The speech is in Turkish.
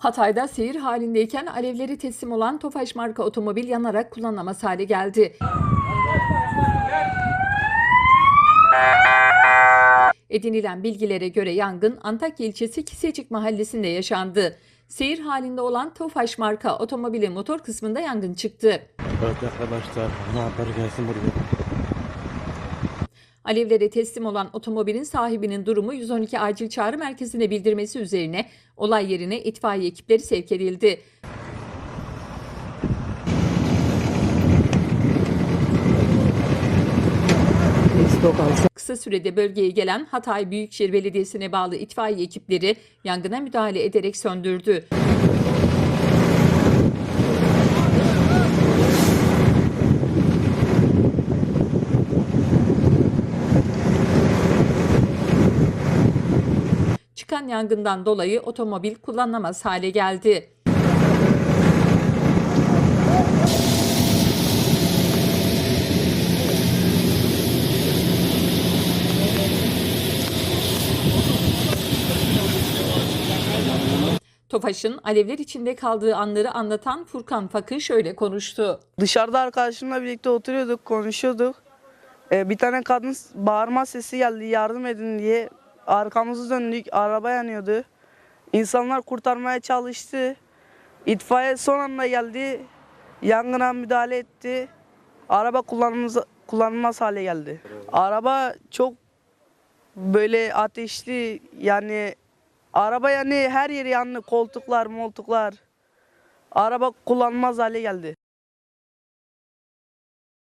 Hatay'da seyir halindeyken alevleri teslim olan Tofaş marka otomobil yanarak kullanılamaz hale geldi. Edinilen bilgilere göre yangın Antakya ilçesi Kisecik mahallesinde yaşandı. Seyir halinde olan Tofaş marka otomobilin motor kısmında yangın çıktı. Evet arkadaşlar ne haber gelsin buraya. Alevlere teslim olan otomobilin sahibinin durumu 112 acil çağrı merkezine bildirmesi üzerine olay yerine itfaiye ekipleri sevk edildi. Kısa sürede bölgeye gelen Hatay Büyükşehir Belediyesi'ne bağlı itfaiye ekipleri yangına müdahale ederek söndürdü. Çıkan yangından dolayı otomobil kullanılamaz hale geldi. Tofaş'ın alevler içinde kaldığı anları anlatan Furkan Fakı şöyle konuştu. Dışarıda arkadaşımla birlikte oturuyorduk, konuşuyorduk. Ee, bir tane kadın bağırma sesi geldi, yardım edin diye. Arkamızı döndük, araba yanıyordu. İnsanlar kurtarmaya çalıştı. İtfaiye son anda geldi, yangına müdahale etti. Araba kullanılmaz, kullanılmaz hale geldi. Araba çok böyle ateşli, yani araba yani her yeri yandı, koltuklar, moltuklar. Araba kullanılmaz hale geldi.